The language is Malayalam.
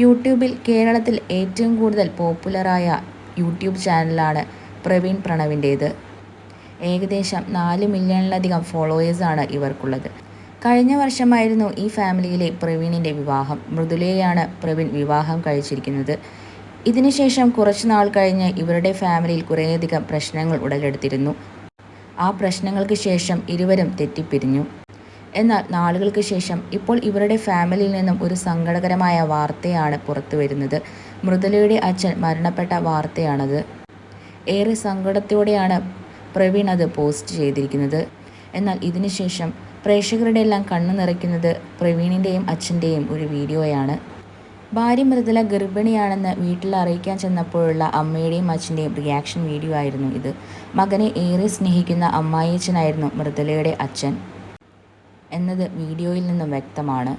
യൂട്യൂബിൽ കേരളത്തിൽ ഏറ്റവും കൂടുതൽ പോപ്പുലറായ യൂട്യൂബ് ചാനലാണ് പ്രവീൺ പ്രണവിന്റേത്. ഏകദേശം നാല് മില്യണിലധികം ഫോളോവേഴ്സാണ് ഇവർക്കുള്ളത്. കഴിഞ്ഞ വർഷമായിരുന്നു ഈ ഫാമിലിയിലെ പ്രവീണിന്റെ വിവാഹം. മൃദുലയെയാണ് പ്രവീൺ വിവാഹം കഴിച്ചിരിക്കുന്നത്. ഇതിനുശേഷം കുറച്ച് നാൾ കഴിഞ്ഞ് ഇവരുടെ ഫാമിലിയിൽ കുറേയധികം പ്രശ്നങ്ങൾ ഉടലെടുത്തിരുന്നു. ആ പ്രശ്നങ്ങൾക്ക് ശേഷം ഇരുവരും തെറ്റിപ്പിരിഞ്ഞു. എന്നാൽ നാളുകൾക്ക് ശേഷം ഇപ്പോൾ ഇവരുടെ ഫാമിലിയിൽ നിന്നും ഒരു സങ്കടകരമായ വാർത്തയാണ് പുറത്തു വരുന്നത്. മൃദുലയുടെ അച്ഛൻ മരണപ്പെട്ട വാർത്തയാണത്. ഏറെ സങ്കടത്തോടെയാണ് പ്രവീൺ അത് പോസ്റ്റ് ചെയ്തിരിക്കുന്നത്. എന്നാൽ ഇതിനുശേഷം പ്രേക്ഷകരുടെ എല്ലാം കണ്ണു നിറയ്ക്കുന്നത് പ്രവീണിന്റെയും അച്ഛന്റെയും ഒരു വീഡിയോയാണ്. ഭാര്യ മൃദുല ഗർഭിണിയാണെന്ന് വീട്ടിൽ അറിയിക്കാൻ ചെന്നപ്പോഴുള്ള അമ്മയുടെയും അച്ഛന്റെയും റിയാക്ഷൻ വീഡിയോ ആയിരുന്നു ഇത്. മകനെ ഏറെ സ്നേഹിക്കുന്ന അമ്മായിയച്ഛനായിരുന്നു മൃദുലയുടെ അച്ഛൻ. എന്നത് വീഡിയോയിൽ നിന്നും വ്യക്തമാണ്.